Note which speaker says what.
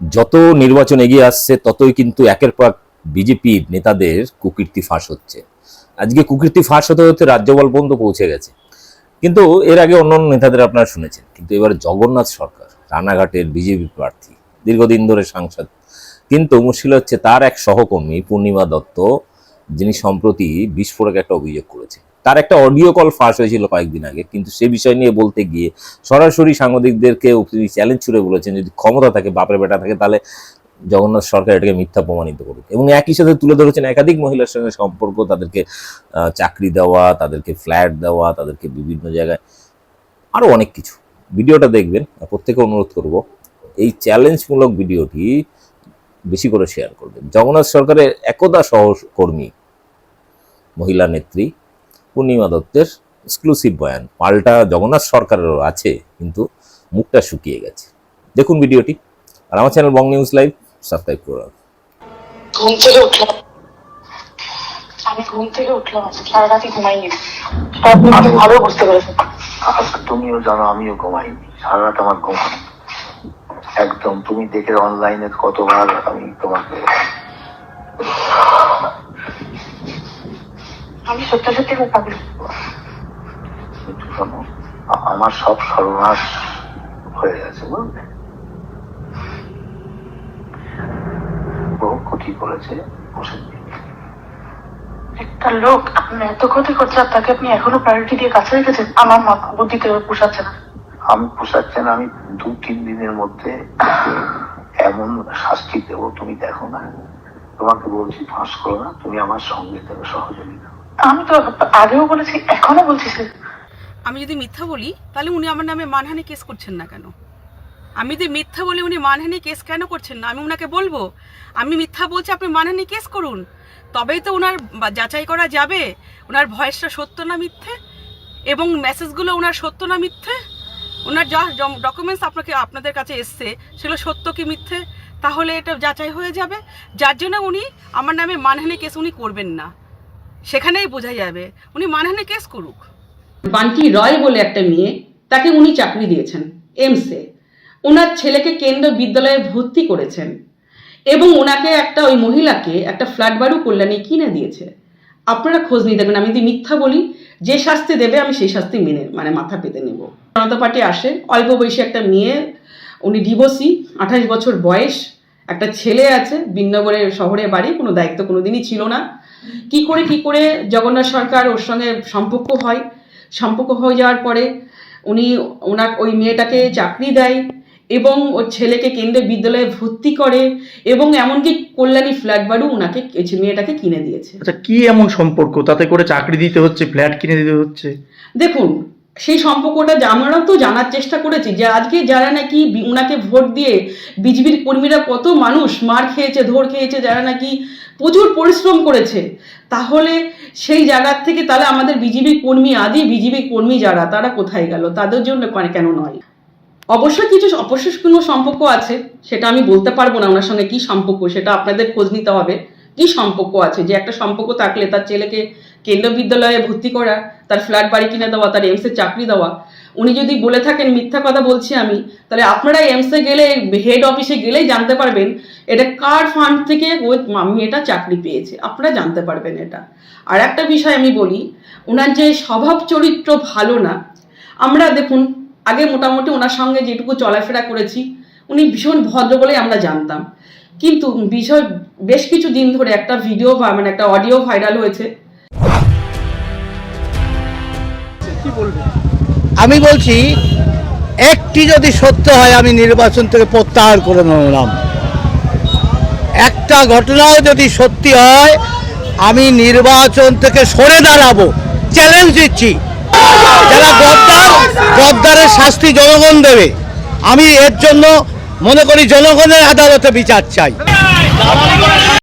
Speaker 1: যত নির্বাচন এগিয়ে আসছে, ততই কিন্তু একের পর বিজেপির নেতাদের কুকীর্তি ফাঁস হচ্ছে। আজকে কুকীর্তি ফাঁস হতে হতে রাজ্যপাল পর্যন্ত পৌঁছে গেছে। কিন্তু এর আগে অন্য অন্য নেতাদের আপনারা শুনেছেন, কিন্তু এবার জগন্নাথ সরকার, রানাঘাটের বিজেপি প্রার্থী, দীর্ঘদিন ধরে সাংসদ, কিন্তু মুশকিল হচ্ছে তার এক সহকর্মী, পূর্ণিমা দত্ত, যিনি সম্প্রতি বিস্ফোরক একটা অভিযোগ করেছে তার একটা অডিও কল ফাঁস হয়েছিল কয়েকদিন আগে, কিন্তু সে বিষয় নিয়ে বলতে গিয়ে সরাসরি সাংবাদিকদেরকে তিনি চ্যালেঞ্জ ছুড়ে বলেছেন, যদি ক্ষমতা থাকে, বাপের বেটা থাকে, তাহলে জগন্নাথ সরকার এটাকে মিথ্যা প্রমাণিত করুক। এবং একই সাথে তুলে ধরেছেন একাধিক মহিলার সঙ্গে সম্পর্ক, তাদেরকে চাকরি দেওয়া, তাদেরকে ফ্ল্যাট দেওয়া, তাদেরকে বিভিন্ন জায়গায় আরও অনেক কিছু। ভিডিওটা দেখবেন প্রত্যেকে অনুরোধ করব, এই চ্যালেঞ্জমূলক ভিডিওটি বেশি করে শেয়ার করবেন। জগন্নাথ সরকারের একদা সহকর্মী, মহিলা নেত্রী পূর্ণিমা দত্তের এক্সক্লুসিভ বয়ান। পাল্টা জগন্নাথ সরকারেরও আছে কিন্তু মুখটা শুকিয়ে গেছে। দেখুন ভিডিওটি আর আমার channel Bong news live subscribe করে রাখুন।
Speaker 2: ঘুম থেকে উঠলাম। আমি ঘুম থেকে উঠলাম সারা রাতি ঘুমাইনি। আপনি ভালো বুঝতে পেরেছেন
Speaker 3: তুমিও জানো আমিও ঘুমাইনি। সারা রাত আমার ঘুম একদম তুমি দেখে অনলাইনে কতবার আমি তোমাকে
Speaker 2: আমি সত্যি সত্যি খুব পাগল।
Speaker 3: শোনো আমার সব সর্বনাশ হয়ে গেছে বুঝলে? বহু ক্ষতি করেছে
Speaker 2: একটা লোক আপনার এত ক্ষতি করছে আর তাকে আপনি এখনও প্রায়োরিটি দিয়ে কাছে রেখেছেন আমার মাথা বুদ্ধিতে পোষাচ্ছে না।
Speaker 3: আমি পোষাচ্ছে না আমি দু তিন দিনের মধ্যে এমন শাস্তি দেবো তুমি দেখো না। তোমাকে বলছি ফাঁস করো না তুমি আমার সঙ্গে দেবে সহযোগিতা
Speaker 2: আমি তো আগেও বলেছি এখনও বলছি
Speaker 4: আমি যদি মিথ্যা বলি, তাহলে উনি আমার নামে মানহানি কেস করছেন না কেন? আমি যদি মিথ্যা বলি, উনি মানহানি কেস কেন করছেন না? আমি ওনাকে বলব, আমি মিথ্যা বলছি, আপনি মানহানি কেস করুন। তবেই তো ওনার যাচাই করা যাবে। ওনার ভয়েসটা সত্য না মিথ্যে? এবং মেসেজগুলো ওনার সত্য না মিথ্যে? ওনার যা ডকুমেন্টস আপনাকে, আপনাদের কাছে এসছে, সেগুলো সত্য কি মিথ্যে? তাহলে এটা যাচাই হয়ে যাবে। যার জন্য উনি আমার নামে মানহানি কেস উনি করবেন না। সেখানেই বোঝা যাবে। উনি মানহানি কেস করুক।
Speaker 5: বান্টি রয় বলে একটা মেয়ে, তাকে উনি চাকরি দিয়েছেন, এমসে। ওনার ছেলেকে কেন্দ্র বিদ্যালয়ে ভর্তি করেছেন এবং ওনাকে একটা ওই মহিলাকে একটা ফ্ল্যাট বাড়ু কল্যাণী কিনে দিয়েছে। আপনারা খোঁজ নিয়ে দেখবেন, আমি যদি মিথ্যা বলি, যে শাস্তি দেবে, আমি সেই শাস্তি মেনে মানে মাথা পেতে নেব। জনতা পার্টি আসে, অল্প বয়সী একটা মেয়ে, উনি ডিভোর্সি, আঠাশ বছর বয়স, একটা ছেলে আছে বিনগরের শহরে বাড়ি, কোনো দায়িত্ব কোনোদিনই ছিল না। কি করে কি করে জগন্নাথ সরকার ওর সঙ্গে সম্পর্ক হয়? সম্পর্ক হয়ে যাওয়ার পরে উনি ওনার ওই মেয়েটাকে চাকরি দেয় এবং ওর ছেলেকে কেন্দ্রীয় বিদ্যালয়ে ভর্তি করে এবং এমনকি কল্যাণী ফ্ল্যাট বাড়ু ওনাকে মেয়েটাকে কিনে দিয়েছে।
Speaker 6: আচ্ছা কি এমন সম্পর্ক? তাতে করে চাকরি দিতে হচ্ছে ফ্ল্যাট কিনে দিতে হচ্ছে?
Speaker 5: দেখুন সেই সম্পর্কটা আমরা তো জানার চেষ্টা করেছি যে আজকে যারা নাকি ওনাকে ভোট দিয়ে বিজেপির কর্মীরা কত মানুষ মার খেয়েছে, ধর খেয়েছে, যারা নাকি প্রচুর পরিশ্রম করেছে, তাহলে সেই জায়গার থেকে তাহলে আমাদের বিজেপি কর্মী আদি বিজেপি কর্মী যারা, তারা কোথায় গেল? তাদের জন্য কেন- নয়? অবশ্যই কিছু অবশ্যই কোনো সম্পর্ক আছে, সেটা আমি বলতে পারব না ওনার সঙ্গে কি সম্পর্ক, সেটা আপনাদের খোঁজ নিতে হবে। কি সম্পর্ক আছে? যে একটা সম্পর্ক থাকলে তার ছেলেকে কেন্দ্র বিদ্যালয়ে ভর্তি করা, তার ফ্ল্যাট বাড়ি কিনে দেওয়া, তার এমসে চাকরি দেওয়া। উনি যদি বলে থাকেন মিথ্যা কথা বলছি আমি, তাহলে আপনারা এমসে গেলে হেড অফিসে গেলেই জানতে পারবেন এটা কার ফান্ড থেকে ওই মেয়েটা চাকরি পেয়েছে। আপনারা জানতে পারবেন এটা। আর একটা বিষয় আমি বলি ওনার যে স্বভাব চরিত্র ভালো না। আমরা দেখুন, আগে মোটামুটি ওনার সঙ্গে যেটুকু চলাফেরা করেছি, উনি ভীষণ ভদ্র বলেই আমরা জানতাম। কিন্তু বিষয় বেশ কিছু দিন ধরে একটা ভিডিও মানে একটা অডিও ভাইরাল হয়েছে।
Speaker 7: আমি বলছি একটি যদি সত্য হয় আমি নির্বাচন থেকে প্রত্যাহার করে নিলাম। একটা ঘটনাও যদি সত্যি হয় আমি নির্বাচন থেকে সরে দাঁড়াবো। চ্যালেঞ্জ দিচ্ছি। যারা গদ্দার গদ্দারের শাস্তি জনগণ দেবে। আমি এর জন্য মনে করি জনগণের আদালতে বিচার চাই।